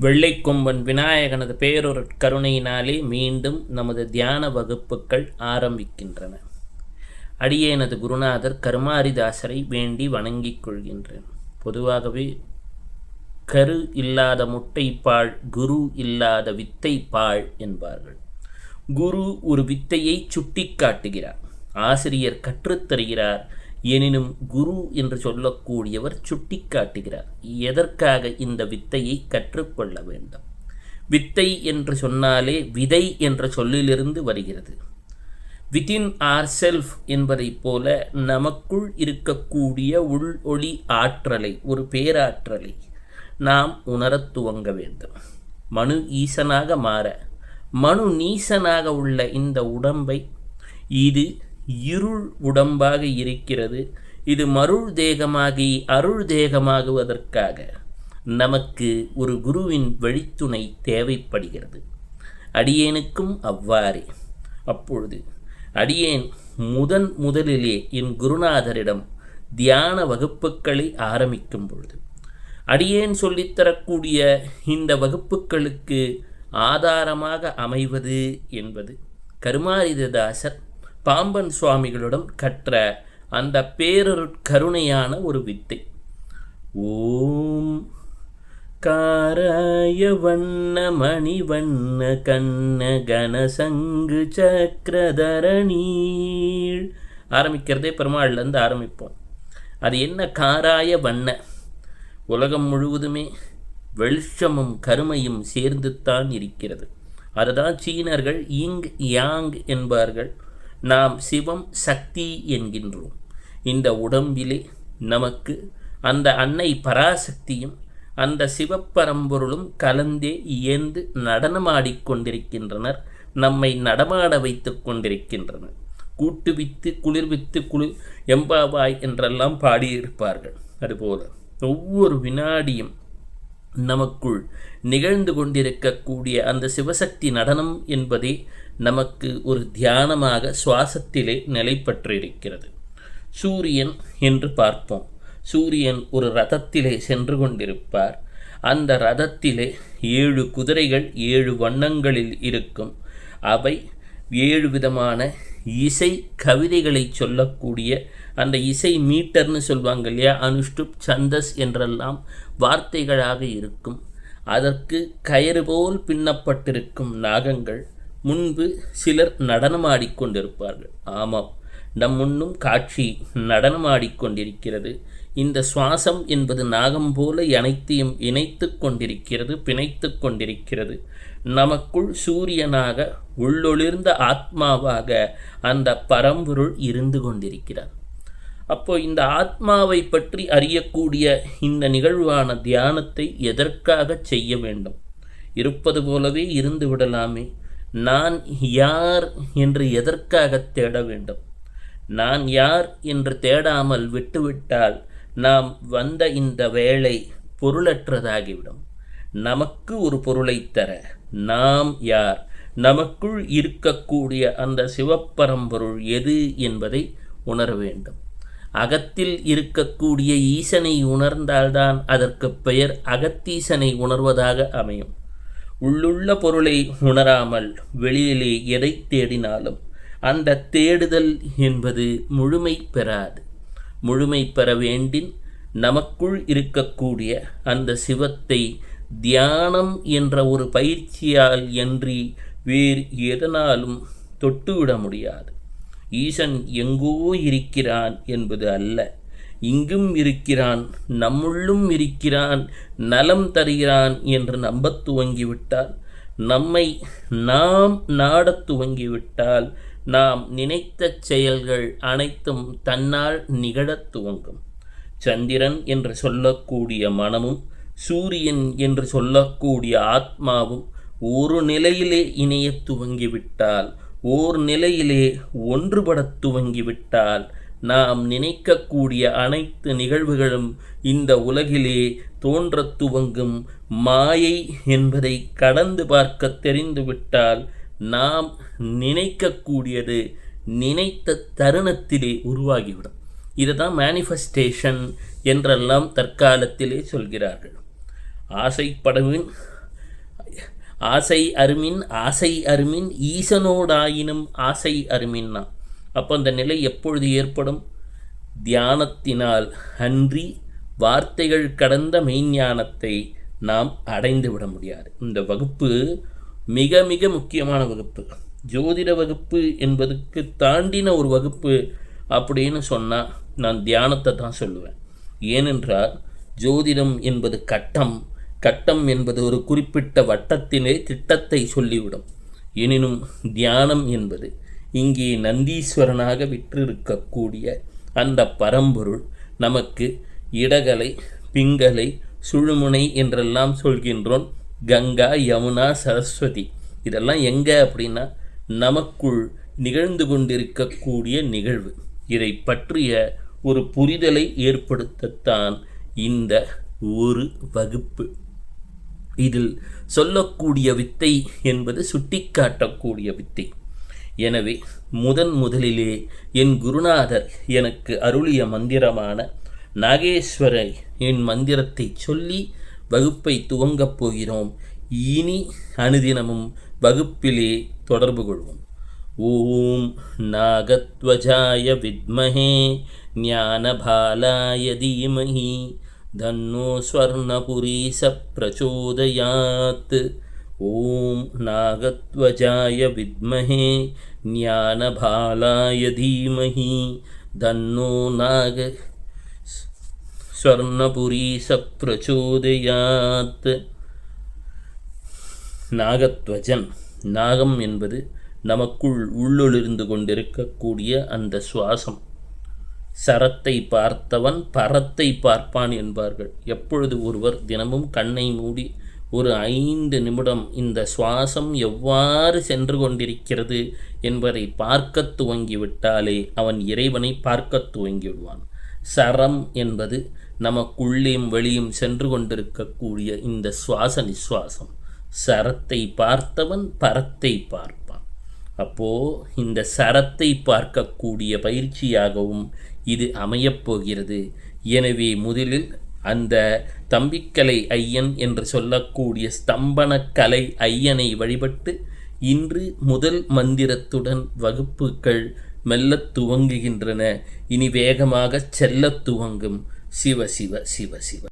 வெள்ளைக்கொம்பன் விநாயகனது பேரொரு கருணையினாலே மீண்டும் நமது தியான வகுப்புகள் ஆரம்பிக்கின்றன. அடியேனது குருநாதர் கருமாரிதாசரை வேண்டி வணங்கிக் கொள்கின்றேன். பொதுவாகவே கரு இல்லாத முட்டைப்பாள் குரு இல்லாத வித்தைப்பால் என்பார்கள். குரு ஒரு வித்தையை சுட்டி காட்டுகிறார் ஆசிரியர் கற்றுத்தருகிறார் எனினும் குரு என்று சொல்லக்கூடியவர் சுட்டிக்காட்டுகிறார். எதற்காக இந்த வித்தையை கற்றுக்கொள்ள வேண்டும்? வித்தை என்று சொன்னாலே விதை என்ற சொல்லிலிருந்து வருகிறது. வித்தின் ஆர் செல்ஃப் என்பதைப் போல நமக்குள் இருக்கக்கூடிய உள் ஒளி ஆற்றலை ஒரு பேராற்றலை நாம் உணரத் துவங்க வேண்டும். மனு ஈசனாக மாற மனு நீசனாக உள்ள இந்த உடம்பை இது இருள் உடம்பாக இருக்கிறது. இது மருள் தேகமாகி அருள் தேகமாகுவதற்காக நமக்கு ஒரு குருவின் வழித்துணை தேவைப்படுகிறது. அடியேனுக்கும் அவ்வாறே. அப்பொழுது அடியேன் முதன் முதலிலே என் குருநாதரிடம் தியான வகுப்புகளை ஆரம்பிக்கும் பொழுது அடியேன் சொல்லித்தரக்கூடிய இந்த வகுப்புகளுக்கு ஆதாரமாக அமைவது என்பது கருமாரிததாசர் பாம்பன் சுவாமிகளிடம் கற்ற அந்த பேரருட்கருணையான ஒரு வித்தை. ஓம் காராய வண்ண மணி வண்ண கண்ண கனசங்கு சக்கரதரணீழ் ஆரம்பிக்கிறதே பெருமாள்லேருந்து ஆரம்பிப்போம். அது என்ன காராய வண்ண? உலகம் முழுவதுமே வெளிச்சமும் கருமையும் சேர்ந்துத்தான் இருக்கிறது. அதுதான் சீனர்கள் இங் யாங் என்பார்கள். நாம் சிவம் சக்தி என்கின்றோம். இந்த உடம்பிலே நமக்கு அந்த அன்னை பராசக்தியும் அந்த சிவப்பரம்பொருளும் கலந்தே இயந்து நடனமாடிக்கொண்டிருக்கின்றனர் நம்மை நடமாட வைத்து கொண்டிருக்கின்றனர். கூட்டுவித்து குளிர்வித்து குளிர் எம்பாவாய் என்றெல்லாம் பாடியிருப்பார்கள். அதுபோல ஒவ்வொரு வினாடியும் நமக்குள் நிகழ்ந்து கொண்டிருக்கக்கூடிய அந்த சிவசக்தி நடனம் என்பதே நமக்கு ஒரு தியானமாக சுவாசத்திலே நிலைப்பற்றிருக்கிறது சூரியன் என்று பார்ப்போம். சூரியன் ஒரு ரதத்திலே சென்று கொண்டிருப்பார். அந்த ரதத்திலே ஏழு குதிரைகள் ஏழு வண்ணங்களில் இருக்கும். அவை ஏழு விதமான இசை கவிதைகளை சொல்லக்கூடிய அந்த இசை மீட்டர்னு சொல்லுவாங்க இல்லையா அனுஷ்டுப் சந்தஸ் என்றெல்லாம் வார்த்தைகளாக இருக்கும். அதற்கு கயிறு போல் பின்னப்பட்டிருக்கும் நாகங்கள் முன்பு சிலர் நடனமாடிக்கொண்டிருப்பார்கள் ஆமாம் நம் முன்னும் காட்சி நடனமாடிக்கொண்டிருக்கிறது இந்த சுவாசம் என்பது நாகம் போல அனைத்தையும் இணைத்து கொண்டிருக்கிறது பிணைத்து கொண்டிருக்கிறது. நமக்குள் சூரியனாக உள்ளொளிர்ந்த ஆத்மாவாக அந்த பரம்பொருள் இருந்து கொண்டிருக்கிறார் அப்போ இந்த ஆத்மாவை பற்றி அறியக்கூடிய இந்த நிகழ்வான தியானத்தை எதற்காக செய்ய வேண்டும்? இருப்பது போலவே இருந்து விடலாமே. நான் யார் என்று எதற்காக தேட வேண்டும்? நான் யார் என்று தேடாமல் விட்டுவிட்டால் நாம் வந்த இந்த வேலை பொருளற்றதாகிவிடும். நமக்கு ஒரு பொருளை தர நாம் யார்? நமக்குள் இருக்கக்கூடிய அந்த சிவப்பரம்பொருள் எது என்பதை உணர வேண்டும். அகத்தில் இருக்கக்கூடிய ஈசனை உணர்ந்தால்தான் அதற்கு பெயர் அகத்தீசனை உணர்வதாக அமையும். உள்ளுள்ள பொருளை உணராமல் வெளியிலே எதை தேடினாலும் அந்த தேடுதல் என்பது முழுமை பெறாது. முழுமை பெற வேண்டின் நமக்குள் இருக்கக்கூடிய அந்த சிவத்தை தியானம் என்ற ஒரு பயிற்சியால் என்றி வேறு எதனாலும் தொட்டுவிட முடியாது. ஈசன் எங்கோ இருக்கிறான் என்பது அல்ல. இங்கும் இருக்கிறான் நம்முள்ளும் இருக்கிறான் நலம் தருகிறான் என்று நம்பத் துவங்கிவிட்டால் நம்மை நாம் நாடத் துவங்கிவிட்டால் நாம் நினைத்த செயல்கள் அனைத்தும் தன்னால் நிகழத் துவங்கும். சந்திரன் என்று சொல்லக்கூடிய மனமும் சூரியன் என்று சொல்லக்கூடிய ஆத்மாவும் ஒரு நிலையிலே இணையத் துவங்கிவிட்டால் ஓர் நிலையிலே ஒன்றுபடத் துவங்கிவிட்டால் நாம் நினைக்கக்கூடிய அனைத்து நிகழ்வுகளும் இந்த உலகிலே தோன்றத் துவங்கும் மாயை என்பதை கடந்து பார்க்க தெரிந்துவிட்டால் நாம் நினைக்கக்கூடியது நினைத்த தருணத்திலே உருவாகிவிடும். இதுதான் மேனிஃபெஸ்டேஷன் என்றெல்லாம் தற்காலத்திலே சொல்கிறார்கள். ஆசைப்படவின் ஆசை அருமின் ஆசை அருமின் ஈசனோடாயினும் ஆசை அருமின்னா அப்போ அந்த நிலை எப்பொழுது ஏற்படும்? தியானத்தினால் அன்றி வார்த்தைகள் கடந்த மெய்ஞானத்தை நாம் அடைந்து விட முடியாது. இந்த வகுப்பு மிக மிக முக்கியமான வகுப்பு. ஜோதிட வகுப்பு என்பதுக்கு தாண்டின ஒரு வகுப்பு அப்படின்னு சொன்னால் நான் தியானத்தை தான் சொல்லுவேன். ஏனென்றால் ஜோதிடம் என்பது கட்டம். கட்டம் என்பது ஒரு குறிப்பிட்ட வட்டத்திலே திட்டத்தை சொல்லிவிடும். எனினும் தியானம் என்பது இங்கே நந்தீஸ்வரனாக விற்றிருக்கக்கூடிய அந்த பரம்பொருள் நமக்கு இடகலை பிங்கலை சுழுமுனை என்றெல்லாம் சொல்கின்றோம். கங்கா யமுனா சரஸ்வதி. இதெல்லாம் எங்கே அப்படின்னா நமக்குள் நிகழ்ந்து கொண்டிருக்கக்கூடிய நிகழ்வு. இதை பற்றிய ஒரு புரிதலை ஏற்படுத்தத்தான் இந்த ஒரு வகுப்பு. இதில் சொல்லக்கூடிய வித்தை என்பது சுட்டிக்காட்டக்கூடிய வித்தை. எனவே முதன் முதலிலே என் குருநாதர் எனக்கு அருளிய மந்திரமான நாகேஸ்வரை என் மந்திரத்தை சொல்லி வகுப்பை துவங்கப் போகிறோம். இனி அனுதினமும் வகுப்பிலே தொடர்பு கொள்வோம். ஓம் நாகத்வஜாய வித்மஹே ஞானபாலாய தீமஹி. தன்னோ ஸ்வர்ணபுரீச பிரச்சோதயாத். ஓம் நாகத்வஜாய வித்மஹே ஞானபாலாய தீமஹி தன்னோ நாக ஸ்வர்ணபுரி பிரச்சோதயாத் நாகத்வஜன் நாகம் என்பது நமக்குள் உள்ளொளிர்ந்து கொண்டிருக்கக்கூடிய அந்த சுவாசம். சரத்தை பார்த்தவன் பரத்தை பார்ப்பான் என்பார்கள். எப்பொழுது ஒருவர் தினமும் கண்ணை மூடி ஒரு ஐந்து நிமிடம் இந்த சுவாசம் எவ்வாறு சென்று கொண்டிருக்கிறது என்பதை பார்க்க துவங்கிவிட்டாலே அவன் இறைவனை பார்க்க துவங்கிவிடுவான். சரம் என்பது நமக்குள்ளேயும் வெளியும் சென்று கொண்டிருக்கக்கூடிய இந்த சுவாச நிஸ்வாசம். சரத்தை பார்த்தவன் பரத்தை பார்ப்பான். அப்போது இந்த சரத்தை பார்க்கக்கூடிய பயிற்சியாகவும் இது அமையப்போகிறது எனவே முதலில் அந்த தம்பிக்கலை ஐயன் என்று சொல்லக்கூடிய ஸ்தம்பனக்கலை ஐயனை வழிபட்டு இன்று முதல் மந்திரத்துடன் வகுப்புகள் மெல்ல துவங்குகின்றன. இனி வேகமாக செல்ல துவங்கும். சிவ சிவ சிவ சிவ.